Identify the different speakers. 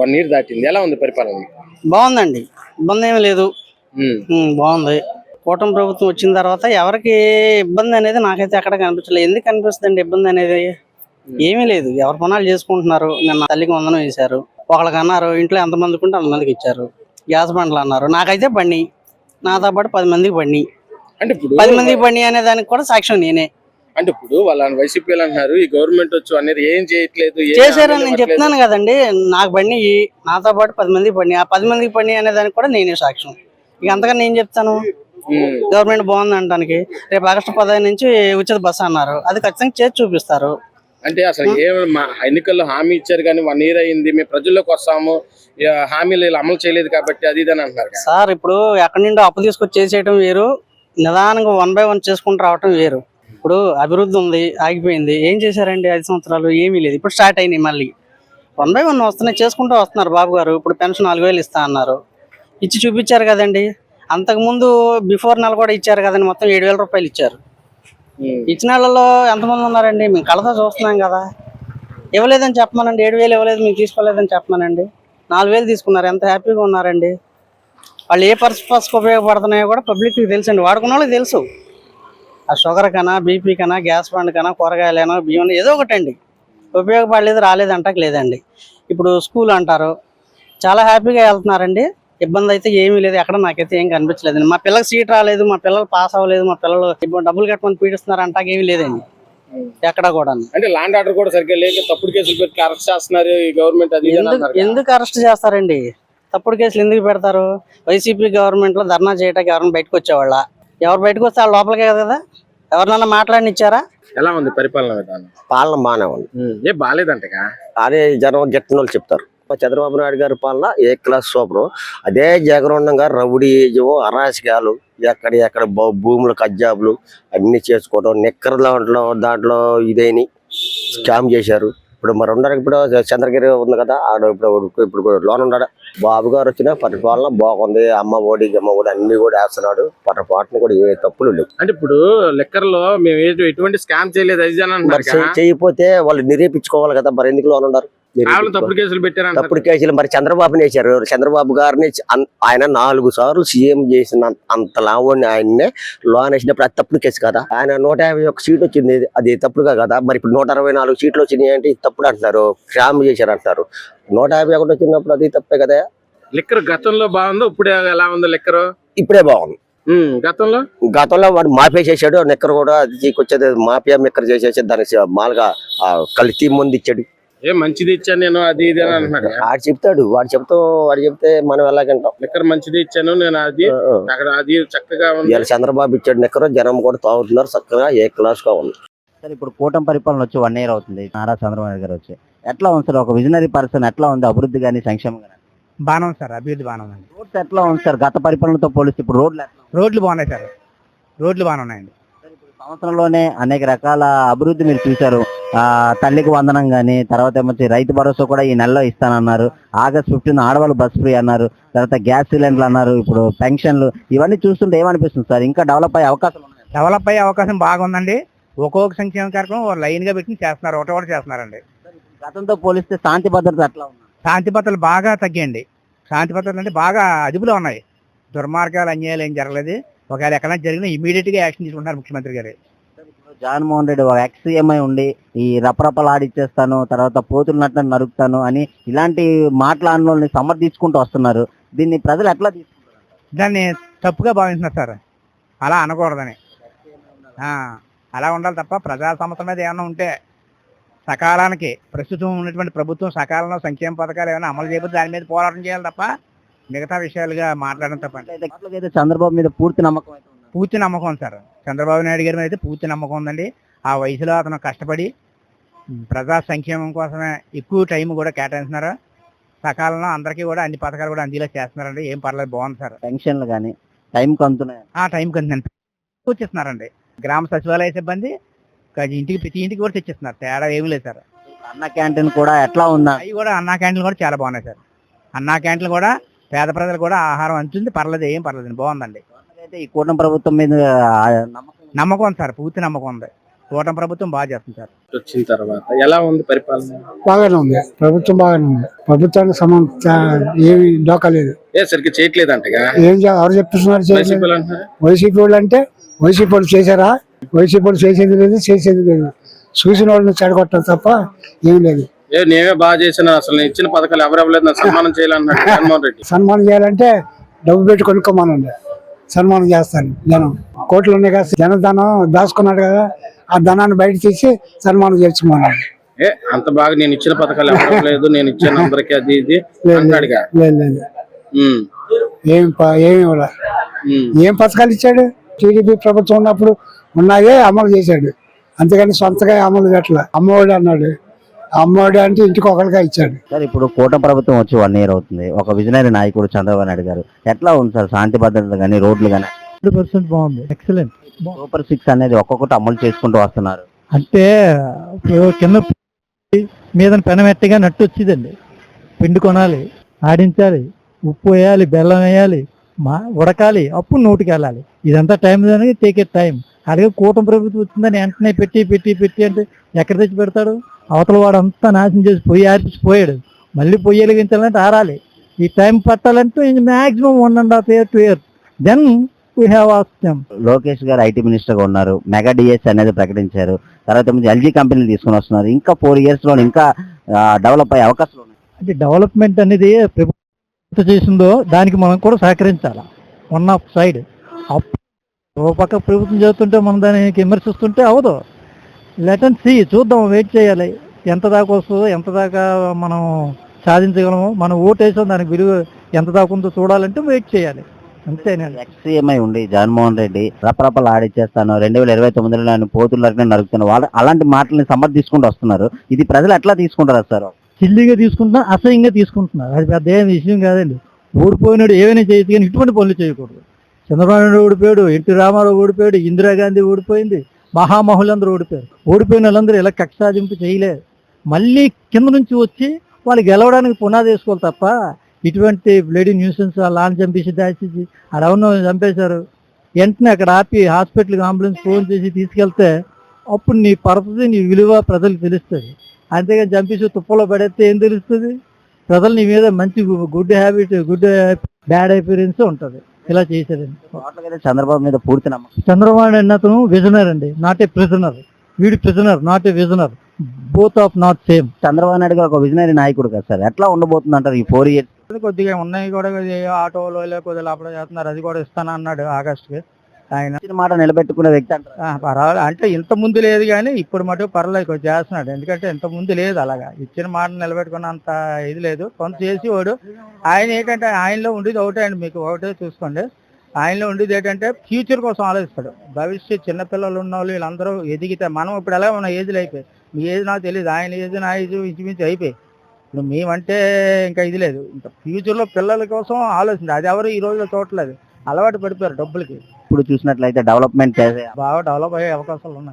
Speaker 1: One year దాటింది. ఎలా ఉంది పరిపాలన?
Speaker 2: బాగుందండి. ఇబ్బంది ఏమీ లేదు. బాగుంది. కూటమి ప్రభుత్వం వచ్చిన తర్వాత ఎవరికి ఇబ్బంది అనేది నాకైతే ఎక్కడ కనిపించలేదు. ఎందుకు కనిపిస్తుంది ఇబ్బంది అనేది? ఏమీ లేదు. ఎవరి పనాలు చేసుకుంటున్నారు? నిన్న తల్లికి వందనం వేశారు. ఒకళ్ళకి అన్నారు ఇంట్లో ఎంతమందికి ఉంటే అంతమందికి ఇచ్చారు. గ్యాస్ బండ్లు అన్నారు. నాకైతే బండి నాతో పాటు పది మందికి బండి
Speaker 1: అంటే
Speaker 2: పది మందికి బండి అనే దానికి కూడా సాక్ష్యం నేనే.
Speaker 1: అంటే ఇప్పుడు వాళ్ళ వైసీపీ అంటున్నారు ఈ గవర్నమెంట్ వచ్చి అనేది ఏం చేయట్లేదు
Speaker 2: చేశారని నేను. చెప్తున్నాను కదండి నాకు బండి నాతో పాటు పది మందికి బండి ఆ పది మందికి బండి అనే దానికి కూడా నేనే సాక్ష్యం. ఇక అంతగా నేను చెప్తాను గవర్నమెంట్ బాగుంది అనడానికి రేపు ఆగస్టు పదహైదు నుంచి ఉచిత బస్సు అన్నారు అది ఖచ్చితంగా చేసి చూపిస్తారు.
Speaker 1: అంటే అసలు ఏం ఎన్నికల్లో హామీ ఇచ్చారు కానీ వన్ ఇయర్ అయింది మేము ప్రజల్లోకి వస్తాము హామీలు ఇలా అమలు చేయలేదు కాబట్టి అది ఇది అని అంటున్నారు.
Speaker 2: సార్ ఇప్పుడు ఎక్కడి నుండో అప్పు తీసుకొచ్చి చేసేయటం వేరు నిదానంగా వన్ బై వన్ చేసుకుంటూ రావటం వేరు. ఇప్పుడు అభివృద్ధి ఉంది ఆగిపోయింది. ఏం చేశారండి ఐదు సంవత్సరాలు? ఏమీ లేదు. ఇప్పుడు స్టార్ట్ అయినాయి మళ్ళీ. వన్ బై వన్ వస్తున్నాయి చేసుకుంటూ వస్తున్నారు బాబు గారు. ఇప్పుడు పెన్షన్ నాలుగు వేలు ఇస్తా అన్నారు. ఇచ్చి చూపించారు కదండి. అంతకుముందు బిఫోర్ నెల కూడా ఇచ్చారు కదండి. మొత్తం ఏడు వేల రూపాయలు ఇచ్చారు. ఇచ్చిన వాళ్ళలో ఎంతమంది ఉన్నారండి? మేము కళ్ళతో చూస్తున్నాం కదా. ఇవ్వలేదని చెప్పమనండి. ఏడు వేలు ఇవ్వలేదు మీకు తీసుకోలేదని చెప్పమనండి. నాలుగు వేలు తీసుకున్నారు. ఎంత హ్యాపీగా ఉన్నారండి. వాళ్ళు ఏ పర్పస్కి ఉపయోగపడుతున్నాయో కూడా పబ్లిక్కి తెలుసండి. వాడుకున్న వాళ్ళకి తెలుసు. ఆ షుగర్ కన్నా బీపీ కన్నా గ్యాస్ బండ్ కన్నా కూరగాయలైనా బియ్యం ఏదో ఒకటండి. ఉపయోగపడలేదు రాలేదంటాక లేదండి. ఇప్పుడు స్కూల్ అంటారు. చాలా హ్యాపీగా వెళ్తున్నారండి. ఇబ్బంది అయితే ఏమీ లేదు. ఎక్కడ నాకైతే ఏం కనిపించలేదండి. మా పిల్లకి సీట్ రాలేదు మా పిల్లలు పాస్ అవ్వలేదు మా పిల్లలు డబ్బులు కట్టమని పీడిస్తున్నారు అంటాక ఏమీ లేదండి. ఎక్కడ కూడా
Speaker 1: అంటే ల్యాండ్ ఆర్డర్ కూడా సరిగ్గా లేక తప్పుడు కేసులు పెట్టి అరెస్ట్ చేస్తున్నారు ఈ గవర్నమెంట్ అది.
Speaker 2: ఎందుకు అరెస్ట్ చేస్తారండి? తప్పుడు కేసులు ఎందుకు పెడతారు? వైసీపీ గవర్నమెంట్లో ధర్నా చేయడానికి ఎవరైనా బయటకు వచ్చేవాళ్ళ? ఎవరు బయటకు వస్తే వాళ్ళు లోపలికే కదా ఎవరినన్నా మాట్లాడినిచ్చారా?
Speaker 1: ఎలా ఉంది పరిపాలన విధానం?
Speaker 3: పాలన బాగానే ఉంది.
Speaker 1: ఏ బాగాలేదంటగా
Speaker 3: అదే జనం గిట్టని వాళ్ళు చెప్తారు. చంద్రబాబు నాయుడు గారి పాలన ఏ క్లాస్ సూపర్. అదే జగన్ గారు రౌడీజం అరాచకాలు ఎక్కడ ఎక్కడ భూములు కజ్జాబులు అన్ని చేసుకోవడం నిక్కర దాంట్లో దాంట్లో ఇదేని స్కామ్ చేశారు. ఇప్పుడు మరి ఉండరు ఇప్పుడు చంద్రగిరి ఉంది కదా ఆడ ఇప్పుడు ఇప్పుడు లోన్ ఉన్నాడు బాబు గారు వచ్చిన పరిపాలన బాగుంది అమ్మ ఒడి అమ్మ ఒడి అన్ని కూడా వేస్తున్నాడు. పొరపాటును కూడా ఏ తప్పులు లేవు.
Speaker 1: అంటే ఇప్పుడు లెక్కర్లో మేము ఎటువంటి స్కామ్ చేయలేదు అది
Speaker 3: చేయకపోతే వాళ్ళు నిరూపించుకోవాలి కదా మరి ఎందుకు లోన్ ఉన్నారు
Speaker 1: కేవలం
Speaker 3: నిరూపించుకో-
Speaker 1: తప్పుడు కేసులు పెట్టారు
Speaker 3: తప్పుడు కేసులు మరి చంద్రబాబుని వేశారు చంద్రబాబు గారిని ఆయన నాలుగు సార్లు సీఎం చేసిన అంత లావణ్ణి ఆయన్నే లోన్ వేసినప్పుడు అది తప్పుడు కేసు కదా. ఆయన నూట యాభై ఒక్క సీట్ వచ్చింది. అది తప్పుడుగా కదా. మరి ఇప్పుడు నూట అరవై నాలుగు సీట్లు వచ్చినాయి అంటే ఇది తప్పుడు అంటున్నారు. క్రామ్ చేశారు అంటున్నారు నూట యాభై ఒకటి వచ్చినప్పుడు అది తప్పే కదా.
Speaker 1: లెక్కర్ గతంలో బాగుందో ఇప్పుడు ఎలా ఉందో లెక్కర్?
Speaker 3: ఇప్పుడే బాగుంది.
Speaker 1: గతంలో?
Speaker 3: గతంలో వాడు మాఫియా చేశాడు నిక్కర కూడా అది తీసుకొచ్చేది మాఫియా మిక్కర చేసేసి దానికి మామూలుగా ఆ కల్తీ ముందు ఇచ్చాడు.
Speaker 1: ఏ మంచిది ఇచ్చాను నేను అది ఇది అని అంటున్నాడు.
Speaker 3: వాడు చెప్తాడు వాడు చెప్తాం వాడు చెప్తే మనం ఎలాగంటాం.
Speaker 1: లెక్కర్ మంచిది ఇచ్చాను నేను అది. అక్కడ అది చక్కగా ఉంది.
Speaker 3: ఇవాళ చంద్రబాబు ఇచ్చాడు నిక్కర జనం కూడా తాగుతున్నారు చక్కగా ఏ క్లాస్గా ఉంది.
Speaker 4: సార్ ఇప్పుడు కూటమి పరిపాలన వచ్చి వన్ ఇయర్ అవుతుంది. నారా చంద్రబాబు నాయుడు గారు వచ్చి. ఎట్లా ఉంది సార్ ఒక విజనరీ పర్సన్ ఎట్లా ఉంది అభివృద్ధి కానీ సంక్షేమం కానీ
Speaker 5: బాగానే ఉంది సార్ అభివృద్ధి బాగానే ఉందండి
Speaker 4: రోడ్స్ ఎట్లా ఉంది సార్ గత పరిపాలనతో పోలిస్తే ఇప్పుడు రోడ్లు ఎట్లా?
Speaker 5: రోడ్లు బాగున్నాయి సార్ రోడ్లు బాగానే ఉన్నాయండి.
Speaker 4: సార్, ఇప్పుడు సంవత్సరంలోనే అనేక రకాల అభివృద్ధి మీరు చూశారు. తల్లికి వందనం కానీ తర్వాత ఏమొచ్చి రైతు భరోసా కూడా ఈ నెలలో ఇస్తానన్నారు. ఆగస్ట్ ఫిఫ్టీన్ ఆడవాళ్ళు బస్ ఫ్రీ అన్నారు. తర్వాత గ్యాస్ సిలిండర్లు అన్నారు. ఇప్పుడు పెన్షన్లు ఇవన్నీ చూస్తుంటే ఏమనిపిస్తుంది సార్? ఇంకా డెవలప్ అయ్యే ఉన్నాయి
Speaker 5: డెవలప్ అయ్యే అవకాశం బాగుందండి. ఒక్కొక్క సంక్షేమ కార్యక్రమం లైన్గా పెట్టి చేస్తున్నారు. ఒకటి ఒకటి చేస్తున్నారండి.
Speaker 4: గతంతో పోలిస్తే శాంతి భద్రత ఉంది?
Speaker 5: శాంతి భద్రతలు బాగా తగ్గాయండి. శాంతి భద్రతలు అంటే బాగా అదుపులో ఉన్నాయి. దుర్మార్గాలు అన్యాయాలు ఏం జరగలేదు. ఒకవేళ ఎక్కడైనా జరిగినా ఇమీడియట్గా యాక్షన్ తీసుకుంటారు ముఖ్యమంత్రి గారు.
Speaker 4: జగన్మోహన్ రెడ్డి ఒక ఎక్స్ సీఎంఐ ఉండి ఈ రపరపలు ఆడిచ్చేస్తాను తర్వాత పోతులు నట్టు నరుకుతాను అని ఇలాంటి మాట్లాడిన వాళ్ళని సమర్థించుకుంటూ వస్తున్నారు. దీన్ని ప్రజలు ఎట్లా తీసుకుంటారు?
Speaker 5: దాన్ని తప్పుగా భావిస్తున్నారు సార్. అలా అనకూడదని. ఆ, అలా ఉండాలి తప్ప ప్రజా సమస్యల మీద ఏమైనా ఉంటే సకాలానికి ప్రస్తుతం ఉన్నటువంటి ప్రభుత్వం సకాలంలో సంక్షేమ పథకాలు ఏమైనా అమలు చేయకపోతే దాని మీద పోరాటం చేయాలి తప్ప మిగతా విషయాలుగా మాట్లాడడం
Speaker 4: అయితే చంద్రబాబు మీద పూర్తి నమ్మకం
Speaker 5: పూర్తి నమ్మకం ఉంది సార్. చంద్రబాబు నాయుడు గారి మీద అయితే పూర్తి నమ్మకం ఉందండి. ఆ వయసులో అతను కష్టపడి ప్రజా సంక్షేమం కోసమే ఎక్కువ టైం కూడా కేటాయిస్తున్నారు. సకాలంలో అందరికీ కూడా అన్ని పథకాలు కూడా అందేలా చేస్తున్నారండి. ఏం పర్లేదు బాగుంది సార్.
Speaker 4: పెన్షన్లు కానీ టైంకి అందుతున్నాయి
Speaker 5: ఆ టైంకి అందండి వచ్చేస్తున్నారండి. గ్రామ సచివాలయ సిబ్బంది ఇంటికి ప్రతి ఇంటికి కూడా తెచ్చిస్తున్నారు. తేడా ఏమీ లేదు సార్.
Speaker 4: అన్న క్యాంటీన్ కూడా ఎట్లా ఉందా?
Speaker 5: అవి కూడా అన్నా క్యాంటీన్లు కూడా చాలా బాగున్నాయి సార్. అన్నా క్యాంటీన్లు కూడా పేద ప్రజలు కూడా ఆహారం అందుతుంది పర్లేదు ఏం పర్లేదు బాగుందండి.
Speaker 4: అయితే ఈ కూటమి ప్రభుత్వం మీద నమ్మకం ఉంది.
Speaker 5: సార్ పూర్తి నమ్మకం ఉంది.
Speaker 6: కూటమి ప్రభుత్వం బాగా చేస్తుంది సార్.
Speaker 1: వచ్చిన తర్వాత ఎలా ఉంది పరిపాలన?
Speaker 7: బాగానే ఉంది. ప్రభుత్వం బాగానే ఉంది. ప్రభుత్వానికి సంబంధించిన ఏమి డోకా లేదు.
Speaker 1: ఏ సరిగ్గా చేయట్లేదంటగా?
Speaker 7: ఏం చే- ఎవరు చెప్తున్నారు చేయలేదు
Speaker 1: వైసీపీ వాళ్ళు
Speaker 7: అంటే వైసీపీ వాళ్ళు చేశారా? వైసీపీ వాళ్ళు చేసేది లేదు చేసేది లేదు. చూసిన వాళ్ళని చెడగొట్టారు తప్ప ఏం లేదు.
Speaker 1: ఏ నేనే బాగా చేసిన అసలు నేను ఇచ్చిన పథకాలు ఎవరు ఇవ్వలేదు నాకు సన్మానం చేయాలన్నాడు జగన్మోహన్ రెడ్డి.
Speaker 7: సన్మానం చేయాలంటే డబ్బు పెట్టి కొనుక్కోమనండి. సన్మానం చేస్తాను జనం. కోట్లు ఉన్నాయి కదా జన ధనం దాచుకున్నాడు కదా ఆ ధనాన్ని బయట తీసి సన్మానం చేసుకోమన్నాడు
Speaker 1: ఏ అంత బాగా నేను ఇచ్చిన పథకాలు ఇవ్వలేదు నేను ఇచ్చాను అందరికి అది ఇది అంటాడుగా?
Speaker 7: లేదు లేదు. ఏం ఏమి. ఏం పథకాలు ఇచ్చాడు? టీడీపీ ప్రభుత్వం ఉన్నప్పుడు ఉన్నాయే అమలు చేశాడు. అంతేగాని సొంతగా అమలు పెట్టలే. అమ్మఒడి అన్నాడు. అమ్మఒడి అంటే ఇంటికి ఒకరిగా ఇచ్చాడు.
Speaker 4: సార్ ఇప్పుడు కూటమి ప్రభుత్వం వచ్చి వన్ ఇయర్ అవుతుంది. ఒక విజనరీ నాయకుడు చంద్రబాబు నాయుడు గారు ఎట్లా ఉంది సార్ శాంతి భద్రతలు కానీ రోడ్లు కానీ
Speaker 6: హండ్రెడ్ పర్సెంట్ బాగుంది. ఎక్సలెంట్
Speaker 4: సూపర్ సిక్స్ అనేది ఒక్కొక్కటి అమలు చేసుకుంటూ వస్తున్నారు.
Speaker 6: అంటే కింద మీద పెనమెట్టగా నట్టు వచ్చిందండి. పిండి కొనాలి ఆడించాలి ఉప్పు వేయాలి బెల్లం వేయాలి మా ఉడకాలి అప్పుడు నోటికి వెళ్ళాలి ఇదంతా టైం దానికి టేక్ టైం అలాగే కూటమి ప్రభుత్వం వచ్చిందని వెంటనే పెట్టి పెట్టి పెట్టి అంటే ఎక్కడ తెచ్చి పెడతాడు? అవతల వాడు అంతా నాశనం చేసి పొయ్యి ఆర్పించి పోయాడు. మళ్ళీ పొయ్యి వెలిగించాలంటే ఆరాలి. ఈ time పట్టాలంటే maximum one and half year two year then we have awesome
Speaker 4: Lokesh గారు ఐటీ మినిస్టర్గా ఉన్నారు. మెగా డిఎస్ అనేది ప్రకటించారు. తర్వాత ఎల్జీ కంపెనీలు తీసుకొని వస్తున్నారు. ఇంకా ఫోర్ ఇయర్స్లో ఇంకా డెవలప్ అయ్యే అవకాశాలు ఉన్నాయి.
Speaker 6: అంటే డెవలప్మెంట్ అనేది ప్రభుత్వం చేసిందో దానికి మనం కూడా సహకరించాలి? వన్ ఆఫ్ సైడ్ అప్- ఓ పక్క ప్రభుత్వం చేస్తుంటే మనం దానికి విమర్శిస్తుంటే అవదు లెటన్ సి చూద్దాం వెయిట్ చేయాలి. ఎంత దాకా వస్తుందో ఎంత దాకా మనం సాధించగలమో మనం ఓటు వేసాం దానికి విలువ ఎంత దాకా ఉందో చూడాలంటే వెయిట్ చేయాలి. అంతేనండి
Speaker 4: ఎక్స్సీఎంఐ ఉండి జగన్మోహన్ రెడ్డి రపరపలు ఆడిచ్చేస్తాను. రెండు వేల ఇరవై తొమ్మిదిలో నేను పోతులకి నరుకుతాను వాళ్ళు అలాంటి మాటల్ని సమర్థించుకుంటూ వస్తున్నారు. ఇది ప్రజలు ఎట్లా తీసుకుంటారు సార్?
Speaker 6: చిల్లిగా తీసుకుంటున్నా అసహ్యంగా తీసుకుంటున్నారు అది పెద్ద ఏం విషయం కాదండి. ఓడిపోయినాడు ఏమైనా చేయొచ్చు కానీ ఇటువంటి పనులు చేయకూడదు. చంద్రబాబు నాయుడు ఓడిపోయాడు ఎన్టీ రామారావు ఓడిపోయాడు ఇందిరాగాంధీ ఓడిపోయింది మహామహులందరూ ఓడిపోయారు. ఓడిపోయిన వాళ్ళందరూ ఇలా కక్ష సాధింపు చేయలేదు మళ్ళీ కింద నుంచి వచ్చి వాళ్ళు గెలవడానికి పునాది వేసుకోవాలి తప్ప ఇటువంటి బ్లడీ న్యూసెన్స్ లాన్ చంపేసి దాచేసి అడవును చంపేశారు. వెంటనే అక్కడ ఆపి హాస్పిటల్కి అంబులెన్స్ ఫోన్ చేసి తీసుకెళ్తే అప్పుడు నీ పరపతి నీ విలువ ప్రజలకు తెలుస్తుంది. అంతేగాని చంపేసి తుప్పలో పడేస్తే ఏం తెలుస్తుంది? ప్రజలు నీ మీద మంచి good habit good bad experience ఉంటుంది. ఇలా చేసేదండి
Speaker 4: చంద్రబాబు మీద పూర్తి నమ్మకం.
Speaker 6: చంద్రబాబు అతను విజనర్ అండి నాట్ ఏ ప్రిజనర్ వీడి prisoner not a visionary. Both of not same
Speaker 4: Chandrababu Naidu గారు ఒక విజనరీ నాయకుడు కదా సార్ ఎట్లా ఉండబోతుంది అంటారు ఈ ఫోర్ ఇయర్స్
Speaker 6: కొద్దిగా ఉన్నాయి కూడా ఆటోలో కొద్దిగా అప్పుడు చేస్తున్నారు అది కూడా ఇస్తాను అన్నాడు ఆగస్ట్కి. ఆయన.
Speaker 4: ఇచ్చిన మాట నిలబెట్టుకునే వ్యక్తి అంటారు.
Speaker 6: ఆ, పర్వాలేదు. అంటే ఇంత ముందు లేదు కానీ ఇప్పుడు మటుకు పర్లేదు కొంచెం చేస్తున్నాడు. ఎందుకంటే ఇంత ముందు లేదు అలాగా. ఇచ్చిన మాట నిలబెట్టుకున్నంత ఇది లేదు. కొంత చేసి వాడు ఆయన ఏంటంటే ఆయనలో ఉండేది ఒకటే అండి మీకు ఒకటే చూసుకోండి. ఆయనలో ఉండేది ఏంటంటే ఫ్యూచర్ కోసం ఆలోచిస్తాడు. భవిష్యత్ చిన్నపిల్లలు ఉన్న వాళ్ళు వీళ్ళందరూ ఎదిగితే మనం ఇప్పుడు ఎలా ఉన్న? ఏజ్లు అయిపోయి మీ ఏజ్ నాకు తెలియదు ఆయన ఏజ్ నా ఏజ్ ఇంచుమించు అయిపోయి ఇప్పుడు మేమంటే ఇంకా ఇది లేదు. ఇంకా ఫ్యూచర్లో పిల్లల కోసం ఆలోచించారు అది ఎవరు ఈ రోజులో చూడట్లేదు. అలవాటు పడిపోయారు డబ్బులకి.
Speaker 4: ఇప్పుడు చూసినట్లయితే డెవలప్మెంట్ చేసే
Speaker 6: బాగా డెవలప్ అయ్యే అవకాశాలు ఉన్నాయి.